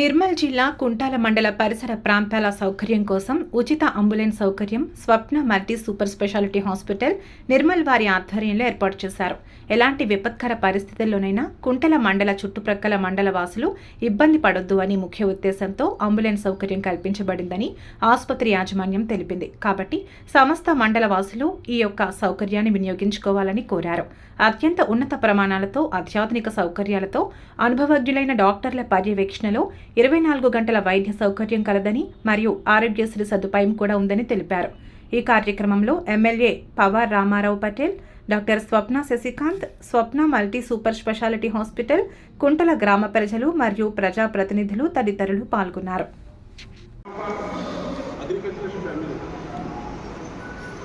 నిర్మల్ జిల్లా కుంటాల మండల పరిసర ప్రాంతాల సౌకర్యం కోసం ఉచిత అంబులెన్స్ సౌకర్యం Swapna multi super speciality hospital Nirmal వారి ఆధ్వర్యంలో ఏర్పాటు చేశారు. ఎలాంటి విపత్కర పరిస్థితుల్లోనైనా కుంటల మండల చుట్టుప్రక్కల మండల వాసులు ఇబ్బంది పడొద్దు అని ముఖ్య ఉద్దేశంతో అంబులెన్స్ సౌకర్యం కల్పించబడిందని ఆసుపత్రి యాజమాన్యం తెలిపింది. కాబట్టి సమస్త మండల వాసులు ఈ యొక్క సౌకర్యాన్ని వినియోగించుకోవాలని కోరారు. అత్యంత ఉన్నత ప్రమాణాలతో అత్యాధునిక సౌకర్యాలతో అనుభవజ్ఞులైన డాక్టర్ల పర్యవేక్షణలో ఇరవై నాలుగు గంటల వైద్య సౌకర్యం కలదని మరియు ఆరోగ్యశ్రీ సదుపాయం కూడా ఉందని తెలిపారు. ఈ కార్యక్రమంలో MLA Pawar Ramarao Patel doctor Swapna Shashikanth Swapna multi super speciality hospital Kuntala గ్రామ ప్రజలు మరియు ప్రజాప్రతినిధులు తదితరులు పాల్గొన్నారు.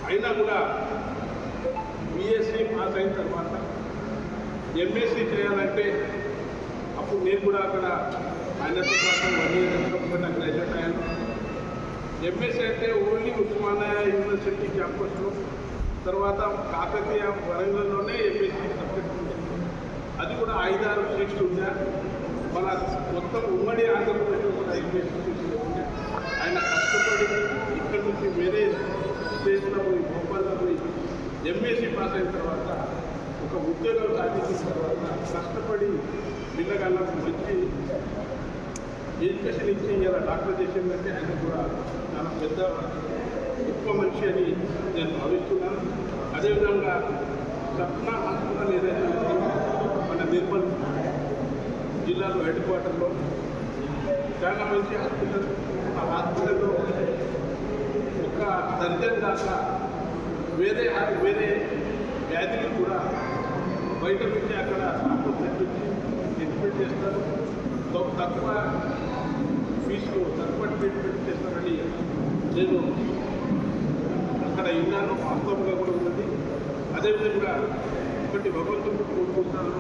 అయినా కూడా బీఎస్సీ పాస్ అయిన తర్వాత ఎంఎస్సీ చేయాలంటే అప్పుడు నేను కూడా అక్కడ ఆయనతో పాటు వన్ ఇయర్ నాకు గ్రాడ్యుయేట్ అయ్యాను ఎంఎస్సీ అంటే ఓన్లీ ఉస్మానియా యూనివర్సిటీ క్యాంపస్లో తర్వాత కాకతీయ వరంగల్లోనే ఎంఎస్సీ సబ్జెక్ట్ ఉంది. అది కూడా ఐదారు సీట్స్ ఉందా మన మొత్తం ఉమ్మడి ఆంధ్రప్రదేశ్లో కూడా ఎంఎస్సీ సీట్లు ఉండే. ఆయన కష్టపడి ఇక్కడ నుంచి వేరే స్టేట్లో పోయి భోపాల్లో పోయి ఎంఎస్సీ పాస్ అయిన తర్వాత ఒక ఉద్యోగం సాధించిన తర్వాత కష్టపడి పిల్లగాళ్ళకు మంచి ఎడ్యుకేషన్ ఇచ్చి ఇలా డాక్టర్ చేసిందంటే ఆయన కూడా చాలా పెద్ద గొప్ప మనిషి అని నేను భావిస్తున్నాను. అదేవిధంగా సప్న హాస్పిటల్ ఏదైతే మన నిర్మల్ జిల్లాలో హెడ్ క్వార్టర్లో చాలా మంచి హాస్పిటల్. ఆ హాస్పిటల్లో ఒక దర్జన్ దాకా వేరే వేరే వ్యాధిని కూడా బయట పెట్టి అక్కడ తెప్పించి ట్రీట్మెంట్ చేస్తారు. తక్కువ- తక్కువ ఫీజులో తక్కువ ట్రీట్మెంట్ చేస్తారని నేను అక్కడ విన్నాను వాస్తవంగా కూడా ఉన్నది. అదేవిధంగా ఒకటి భగవంతుడు కోరుకుంటాను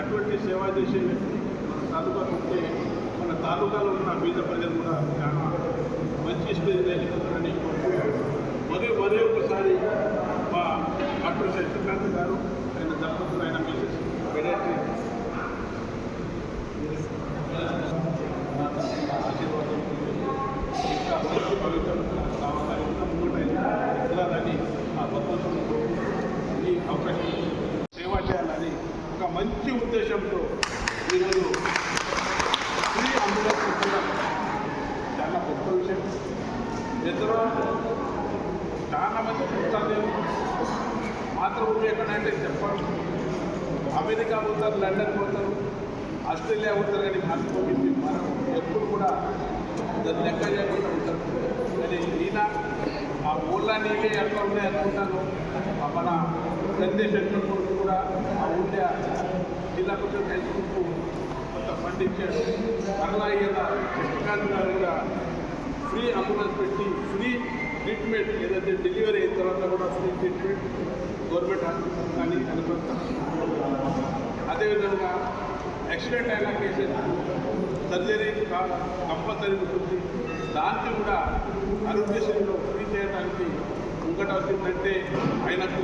అటువంటి సేవ చేసే వ్యక్తి మన తాలూకాలో ఉంటే మన తాలూకాలో ఉన్న బీద ప్రజలు కూడా చాలా మంచి స్టేజ్ ఎదుగుతారని కోరుకుంటున్నాను మరియు మరి ఒకసారి మా డాక్టర్ శశికాంత్ గారు ఆయన దంపతులు ఆయన మిసెస్ పెడాట్రీ ఆశీర్వాదం ఇంకా మంచి భవిష్యత్తు కావాలని ఇంకా ముందుకు ఎదగాలని ఆ భగవంతుడు ఈ అవకాశం సేవ చేయాలని ఒక మంచి ఉద్దేశంతో ఈరోజు ఫ్రీ అంబులెన్స్ ఇవ్వడం చాలా గొప్ప విషయం. ఇద్దరు చాలా మంది పుస్తకాలు మాతృభూమి ఎక్కడంటే చెప్పరు. అమెరికా పోతారు లండన్ పోతారు ఆస్ట్రేలియా పోతారు కానీ మాతృభూమి మనం ఎప్పుడు కూడా దాన్ని లెక్క చేయకుండా ఉంటారు. కానీ ఈయన ఆ ఊళ్ళో నీళ్ళే ఎక్కడ ఉన్నాయి అనుకుంటాను మన గందే శంకర్ కూడా ఆ ఊళ్ళో జిల్లా పరిషత్ హై స్కూల్కు కొంత ఫండ్ ఇచ్చాడు మరలా ఈయన శశికాంత్ గారు కూడా ఫ్రీ అంబులెన్స్ పెట్టి ఫ్రీ ట్రీట్మెంట్ ఏదైతే డెలివరీ అయిన తర్వాత కూడా ఫ్రీ ట్రీట్మెంట్ గవర్నమెంట్ హాస్పిటల్ కానీ అనుకుంటా అదేవిధంగా యాక్సిడెంట్ అయిన కేసెస్ సర్జరీ కంపల్సరీ ఉంటుంది. దానికి కూడా ఆరోగ్యశ్రీలో ఫ్రీ చేయడానికి ముంగట వచ్చిందంటే ఆయనకు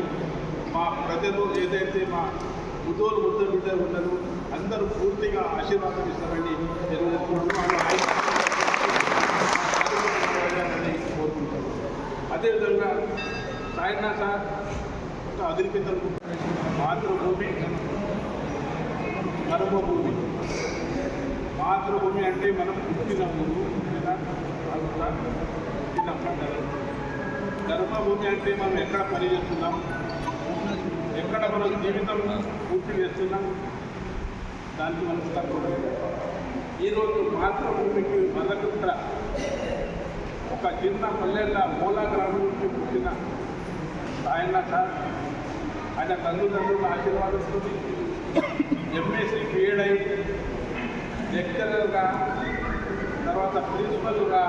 మా ప్రజలు ఏదైతే మా ముద్దోలు ముద్ద బిడ్డలు ఉండరు అందరూ పూర్తిగా ఆశీర్వాదం ఇస్తారని తెలియజేస్తున్నాను కోరుకుంటాను అదేవిధంగా సాయినా సార్ ఒక అగ్రికల్చర్ మాతృభూమి కర్మభూమి మాతృభూమి అంటే మనం పుట్టిన ఊరు లేదా పుట్టిన పంటలు కర్మభూమి అంటే మనం ఎక్కడ పని చేస్తున్నాం ఎక్కడ మనం జీవితం పూర్తి చేస్తున్నాం దానికి మనం తక్కువ ఈరోజు మాతృభూమికి మదకుంట ఒక చిన్న పల్లెల మూలా గ్రామం నుంచి పుట్టిన ఆయన సార్ ఆయన తల్లిదండ్రుల ఆశీర్వాదంతో ఎంఎస్సీ బీఎడ్ అయి లెక్చరర్గా తర్వాత ప్రిన్సిపల్గా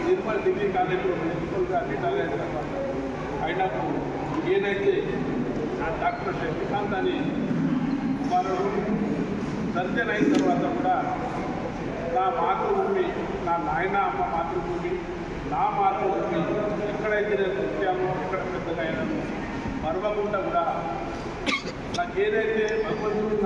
నిర్మల్ డిగ్రీ కాలేజీలో ప్రిన్సిపల్గా రిటైర్ అయిన తర్వాత ఆయనకు ఏదైతే డాక్టర్ శక్తికాంత్ అని కుమారుడు సర్జన్ అయిన తర్వాత కూడా నా మాతృభూమి నా నాయన అమ్మ మాతృభూమి నా మాతృభూమి ఎక్కడైతే నేను పుట్టామో ఎక్కడ పెద్దగా అయినాను మరవకుండా కూడా నాకేదైతే భగవంతుడు